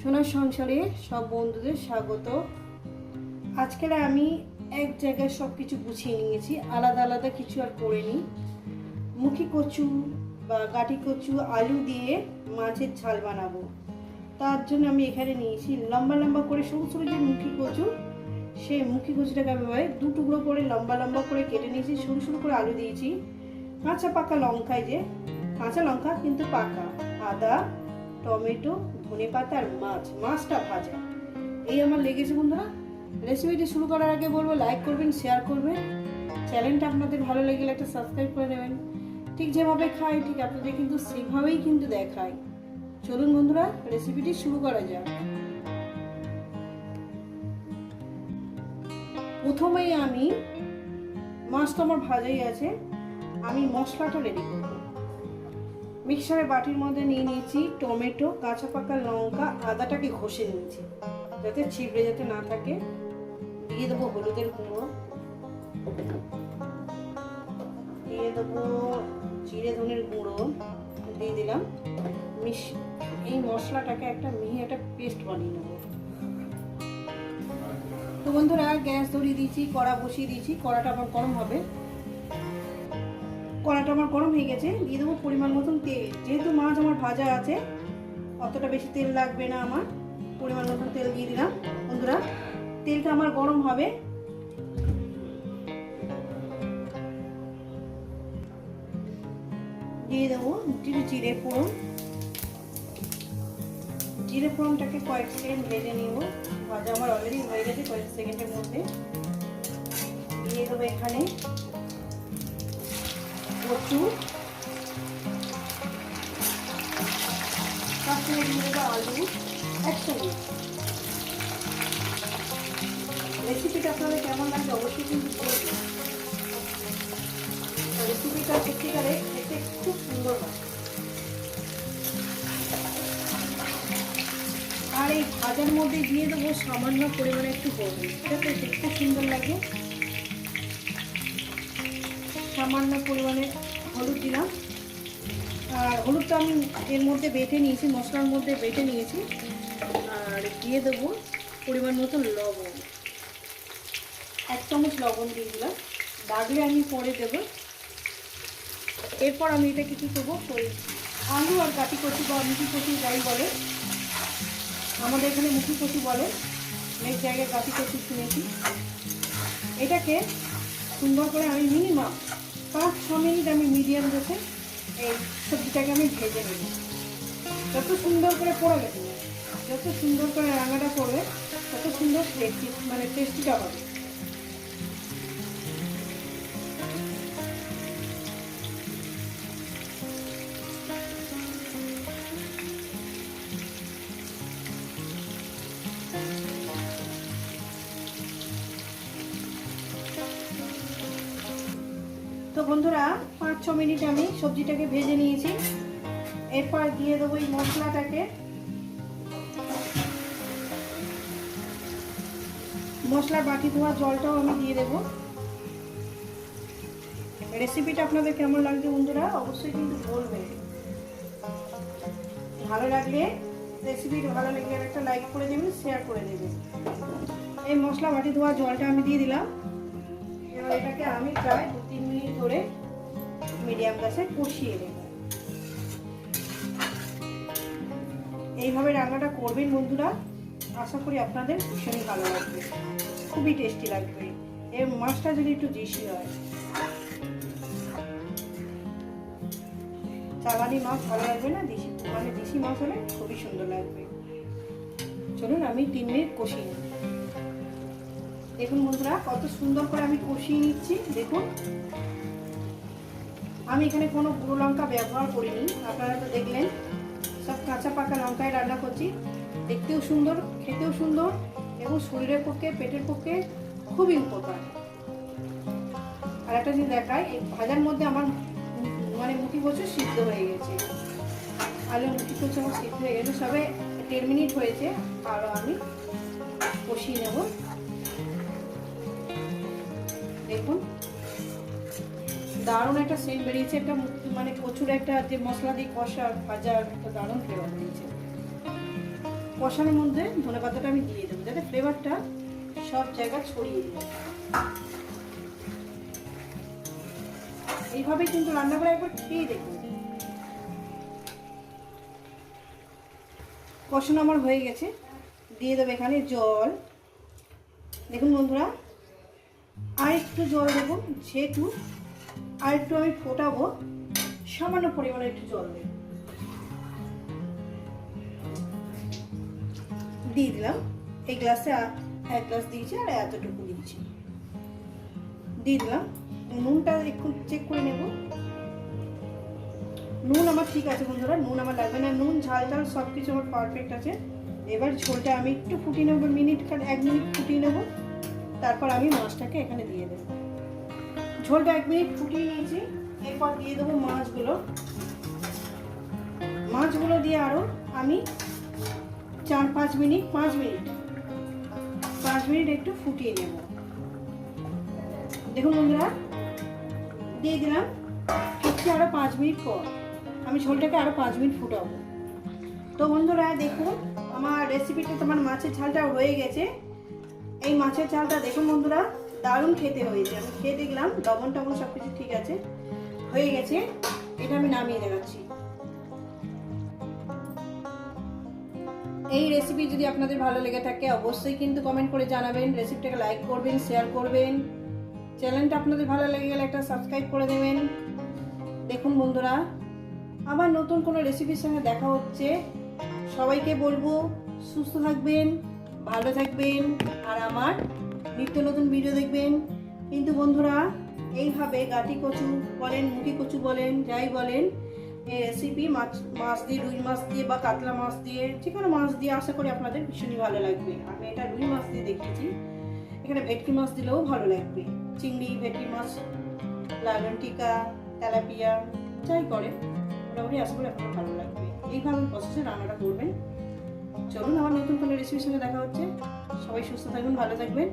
সোনার সংসারে সব বন্ধুদের স্বাগত। আজকের আমি এক জায়গায় সব কিছু গুছিয়ে নিয়েছি, আলাদা আলাদা কিছু আর করিনি। মুখি কচু বা গাটি কচু, আলু দিয়ে মাছের ঝাল বানাবো। তার জন্য আমি এখানে নিয়েছি লম্বা লম্বা করে সরু সরু যে মুখি কচু, সেই মুখি কচুটাকে আমি দু টুকরো করে লম্বা লম্বা করে কেটে নিয়েছি, সরু সরু করে আলু দিয়েছি। কাঁচা পাকা লঙ্কায় যে, কাঁচা লঙ্কা কিন্তু পাকা, আদা টমেটো ধনে পাতা আর মাছ, মাছটা ভাজা। এই আমার লেগেছে বন্ধুরা। রেসিপিটি শুরু করার আগে বলব লাইক করবেন শেয়ার করবেন। চ্যানেলটা আপনাদের ভালো লেগে একটা সাবস্ক্রাইব করে নেবেন। ঠিক যেভাবে খাই, ঠিক আপনাদের কিন্তু সেভাবেই কিন্তু দেখায় চলুন বন্ধুরা রেসিপিটি শুরু করা যাক। প্রথমেই আমি, মাছটা আমার ভাজাই আছে। আমি মশলাটা রেডি করব। মিক্সারের বাটির মধ্যে নিয়ে নিয়েছি টমেটো, কাঁচা পাকা লঙ্কা, আদাটাকে ঘষে নিয়েছি। যাতে ছিবড়ে যাতে না থাকে। দিয়ে দেবো হলুদের গুঁড়ো। দিয়ে দেবো জিরে ধনের গুঁড়ো। দিয়ে দিলাম। মিশ এই মশলাটাকে একটা মিহি একটা পেস্ট বানিয়ে নেব। তো বন্ধুরা, গ্যাস ধরিয়ে দিয়েছি, কড়া বসিয়ে দিয়েছি। কড়াটা আবার গরম হবে। কড়াটা আমার গরম হয়ে গেছে, দিয়ে দেবো পরিমাণ মতন তেল। যেহেতু মাছ আমার ভাজা আছে, অতটা বেশি তেল লাগবে না আমার। পরিমাণ মতন তেল দিয়ে দিলাম। বন্ধুরা, তেলটা আমার গরম হবে। দিয়ে দেবো একটু জিরে ফোড়ন। জিরে ফোড়নটাকে কয়েক সেকেন্ড ভেজে নিব। ভাজা আমার অলরেডি হয়ে গেছে কয়েক সেকেন্ডের মধ্যে। দিয়ে দেবো এখানে কচু সঙ্গে দিয়ে আলু একসঙ্গে রেসিপিটা আপনাদের কেমন লাগবে অবশ্যই কিন্তু রেসিপিটা সত্যিকারে খেতে খুব সুন্দর আর এই ভাজার মধ্যে দিয়ে দেবো সামান্য পরিমাণে একটু হলুদ যাতে দেখতে সুন্দর লাগে। সামান্য পরিমাণে হলুদ দিলাম। আর হলুদটা আমি এর মধ্যে বেটে নিয়েছি, মশলার মধ্যে বেটে নিয়েছি। আর দিয়ে দেবো পরিমাণ মতো লবণ। এক চামচ লবণ দিয়ে দিলাম। লাগলে আমি পরে দেবো। এরপর আমি এটা কিছু করব? আলু আর কাটি কচু বা মুখি কচু যাই বলে। আমাদের এখানে মুখি কচু বলে। অনেক জায়গায় কাটি কচু শুনেছি। এটাকে সুন্দর করে আমি মিনিমাম পাঁচ, ছ মিনিট আমি মিডিয়াম রেখে এই সবজিটাকে আমি ভেজে নেব। যত সুন্দর করে পড়াবে যত সুন্দর করে রাঙাটা পড়বে তত সুন্দর টেস্টি মানে টেস্টিটা হবে। বন্ধুরা, পাঁচ ছ মিনিট আমি সবজিটাকে ভেজে নিয়েছি। এরপর দিয়ে দেবো এই মশলাটাকে। মশলার বাটি ধোয়া জলটাও আমি দিয়ে দেবো। রেসিপিটা আপনাদের কেমন লাগছে বন্ধুরা, অবশ্যই কিন্তু বলবেন। ভালো লাগলে, রেসিপিটা ভালো লাগলে একটা লাইক করে দেবেন শেয়ার করে দেবেন। এই মশলা বাটি ধোয়া জলটা আমি দিয়ে দিলাম। এটাকে আমি প্রায় দু তিন মিনিট ধরে মিডিয়াম গ্যাসে কষিয়ে নেব। এইভাবে রান্নাটা করবেন বন্ধুরা। আশা করি আপনাদের ভীষণই ভালো লাগবে। খুবই টেস্টি লাগবে। এর মাছটা যদি একটু দেশি হয়। চালানি মাছ ভালো লাগবে না? দেশি মানে দেশি মাছ হলে খুবই সুন্দর লাগবে। চলুন, আমি তিন মিনিট কষিয়ে নিই। দেখুন বন্ধুরা, কত সুন্দর করে আমি কষিয়ে নিচ্ছি, দেখুন। আমি এখানে কোনো গুঁড়ো লঙ্কা ব্যবহার করিনি, আপনারা তো দেখলেন, সব কাঁচা পাকা লঙ্কায় রান্না করছি। দেখতেও সুন্দর, খেতেও সুন্দর, এবং শরীরের পক্ষে, পেটের পক্ষে খুবই উপকার। আর একটা জিনিস দেখায় এই ভাজার মধ্যে আমার মানে মুখি কচু সিদ্ধ হয়ে গেছে। আলু মুখি কচু আমার সিদ্ধ হয়ে গেছে সবে দেড় মিনিট হয়েছে আরও আমি কষিয়ে নেব। দারুণ একটা সেন্ট বেরিয়েছে, একটা মানে প্রচুর একটা যে মশলা দিয়ে কষা, ভাজা একটা দারুণ ফ্লেভার বেরিয়েছে। কষানোর মধ্যে ধনে পাতাটা আমি দিয়ে দেবো, যাতে ফ্লেভারটা সব জায়গায় ছড়িয়ে যায়। এইভাবে কিন্তু রান্না করে একবার খেয়ে দেখুন। কষানো আমার হয়ে গেছে। দিয়ে দেবো এখানে জল। দেখুন বন্ধুরা আর একটু জল দেবো, যেহেতু আর একটু আমি ফোটাবো, সামান্য পরিমাণে একটু জল দেব দিয়ে দিলাম। এই গ্লাসে এক গ্লাস দিয়েছি আর এতটুকু দিয়েছি। দিয়ে দিলাম। নুনটা একটু চেক করে নেব। নুন আমার ঠিক আছে বন্ধুরা, নুন আমার লাগবে না। নুন, ঝাল ঝাল সব কিছু আমার পারফেক্ট আছে। এবার ঝোলটা আমি একটু ফুটিয়ে নেব, মিনিট এক মিনিট ফুটিয়ে নেব। তারপর আমি মাছটাকে এখানে দিয়ে দেবো। ঝোলটা এক মিনিট ফুটিয়ে নিয়েছি। এরপর দিয়ে দেবো মাছগুলো। মাছগুলো দিয়ে আরও আমি চার পাঁচ মিনিট পাঁচ মিনিট পাঁচ মিনিট একটু ফুটিয়ে নেব। দেখুন বন্ধুরা, দিয়ে দিলাম ফিরছি আরও পাঁচ মিনিট পর। আমি ঝোলটাকে আরও পাঁচ মিনিট ফুটাবো। তো বন্ধুরা, দেখুন, আমার রেসিপিটা তোমার মাছের ঝালটা হয়ে গেছে। এই মাছের ঝালটা দেখুন বন্ধুরা দারুণ খেতে হয়েছে। আমি খেয়ে দেখলাম, লবণ টবণ সব কিছু ঠিক আছে। হয়ে গেছে। এটা আমি নামিয়ে দেখাচ্ছি। এই রেসিপি যদি আপনাদের ভালো লেগে থাকে, অবশ্যই কিন্তু কমেন্ট করে জানাবেন। রেসিপিটাকে লাইক করবেন শেয়ার করবেন। চ্যানেলটা আপনাদের ভালো লেগে গেলে একটা সাবস্ক্রাইব করে দেবেন। দেখুন বন্ধুরা, আবার নতুন কোনো রেসিপির সঙ্গে দেখা হচ্ছে। সবাইকে বলব, সুস্থ থাকবেন, ভালো থাকবেন। আর আমার নিত্য নতুন ভিডিও দেখবেন। কিন্তু বন্ধুরা, এইভাবে গাটি কচু বলেন মুখি কচু বলেন, যাই বলেন রেসিপি মাছ মাছ দিয়ে, রুই মাছ দিয়ে বা কাতলা মাছ দিয়ে যে কোনো মাছ দিয়ে আশা করি আপনাদের ভীষণই ভালো লাগবে। আমি এটা রুই মাছ দিয়ে দেখিয়েছি এখানে ভেটকি মাছ দিলেও ভালো লাগবে। চিংড়ি, ভেটকি মাছ লালন টিকা তেলাপিয়া, যাই করে মোটামুটি আশা করি আপনার ভালো লাগবে। এইভাবে প্রসেসে রান্নাটা করবেন। চলুন আমার নতুন কোনো রেসিপির সঙ্গে দেখা হচ্ছে। সবাই সুস্থ থাকবেন ভালো থাকবেন।